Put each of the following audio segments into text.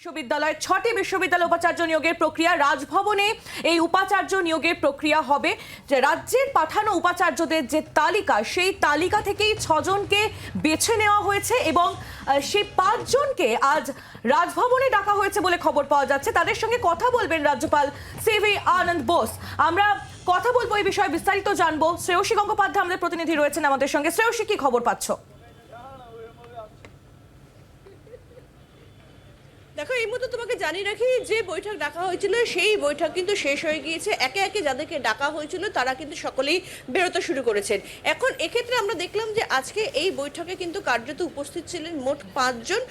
বিশ্ববিদ্যালয় ছটি বিশ্ববিদ্যালয় উপাচার্য নিয়োগের প্রক্রিয়া রাজভবনে এই উপাচার্য নিয়োগের প্রক্রিয়া হবে। যে রাজ্যের পাঠানো উপাচার্যদের যে তালিকা, সেই তালিকা থেকেই ছজনকে বেছে নেওয়া হয়েছে এবং সেই পাঁচজনকে আজ রাজভবনে ডাকা হয়েছে বলে খবর পাওয়া যাচ্ছে। তাদের সঙ্গে কথা বলবেন রাজ্যপাল সিভি আনন্দ বোস। আমরা কথা বলব এই বিষয়ে, বিস্তারিত জানব। শ্রেয়সী গঙ্গোপাধ্যায় আমাদের প্রতিনিধি রয়েছেন আমাদের সঙ্গে। শ্রেয়সী, কি খবর পাচ্ছ? দেখো, এই মুহূর্তে তোমাকে জানিয়ে রাখি, যে বৈঠক ডাকা হয়েছিল, সেই বৈঠক কিন্তু শেষ হয়ে গিয়েছে। একে একে যাদেরকে ডাকা হয়েছিল, তারা কিন্তু সকলেই বেরোতে শুরু করেছেন। এখন এক্ষেত্রে আমরা দেখলাম যে আজকে এই বৈঠকে কিন্তু কার্যত উপস্থিত ছিলেন মোট পাঁচজন।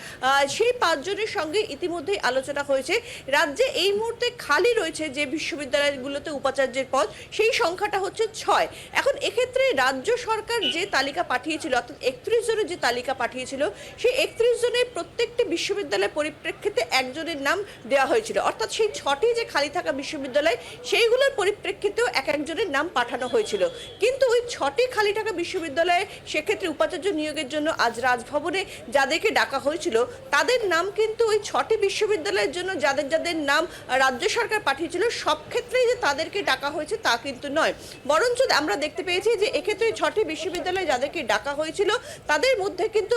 সেই পাঁচজনের সঙ্গে ইতিমধ্যেই আলোচনা হয়েছে। রাজ্যে এই মুহূর্তে খালি রয়েছে যে বিশ্ববিদ্যালয়গুলোতে উপাচার্যের পদ, সেই সংখ্যাটা হচ্ছে ছয়। এখন এক্ষেত্রে রাজ্য সরকার যে তালিকা পাঠিয়েছিল, অর্থাৎ একত্রিশ জনের যে তালিকা পাঠিয়েছিল, সেই একত্রিশ জনের প্রত্যেকটি বিশ্ববিদ্যালয়ের পরিপ্রেক্ষিতে একজনের নাম দেওয়া হয়েছিল। অর্থাৎ সেই ছটি যে খালি থাকা বিশ্ববিদ্যালয়, সেইগুলোর পরিপ্রেক্ষিতেও এক একজনের নাম পাঠানো হয়েছিল। কিন্তু ওই ছটি খালি থাকা বিশ্ববিদ্যালয়ে সেক্ষেত্রে উপাচার্য নিয়োগের জন্য আজ রাজভবনে যাদেরকে ডাকা হয়েছিল, তাদের নাম কিন্তু ওই ছটি বিশ্ববিদ্যালয়ের জন্য যাদের যাদের নাম রাজ্য সরকার পাঠিয়েছিল, সব ক্ষেত্রেই যে তাদেরকে ডাকা হয়েছে তা কিন্তু নয়। বরঞ্চ আমরা দেখতে পেয়েছি যে এক্ষেত্রে ছটি বিশ্ববিদ্যালয়ে যাদেরকে ডাকা হয়েছিল, তাদের মধ্যে কিন্তু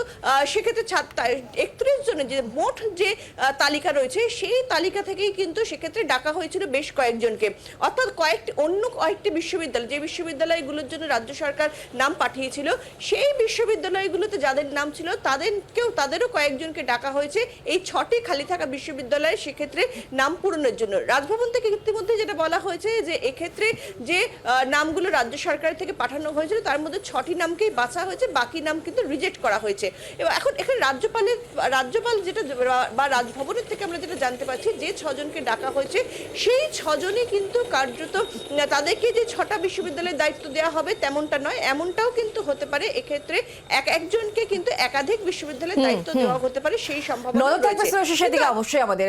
সেক্ষেত্রে একত্রিশ জনের যে, মোট যে তালিকা রয়েছে, সেই তালিকা থেকেই কিন্তু সেক্ষেত্রে ডাকা হয়েছিল বেশ কয়েকজনকে। অর্থাৎ কয়েকটি, অন্য কয়েকটি বিশ্ববিদ্যালয়, যে বিশ্ববিদ্যালয়গুলোর জন্য রাজ্য সরকার নাম পাঠিয়েছিল, সেই বিশ্ববিদ্যালয়গুলোতে যাদের নাম ছিল, তাদেরকেও, তাদেরও কয়েকজনকে ডাকা হয়েছে। এই ছটি খালি থাকা বিশ্ববিদ্যালয়ে সেক্ষেত্রে নাম পূরণের জন্য। রাজভবন থেকে ইতিমধ্যে বলা হয়েছে যে এক্ষেত্রে যে নামগুলো রাজ্য সরকারের থেকে পাঠানো হয়েছিল তার মধ্যে ছটি নামকেই বাছা হয়েছে বাকি নাম কিন্তু রিজেক্ট করা হয়েছে। এবং এখন এখানে রাজ্যপালের রাজ্যপাল যেটা বা রাজভবনের থেকে আমরা যেটা জানতে পারছি যে ছজনকে ডাকা হয়েছে সেই ছজনই কিন্তু কার্যত তাদেরকে যে ছটা বিশ্ববিদ্যালয়ের দায়িত্ব দেওয়া হবে তেমনটা নয় এমনটাও কিন্তু হতে পারে। এক্ষেত্রে এক একজনকে কিন্তু একাধিক বিশ্ববিদ্যালয়ের দায়িত্ব দেওয়া হতে পারে সেই সম্ভাবনা অবশ্যই আমাদের।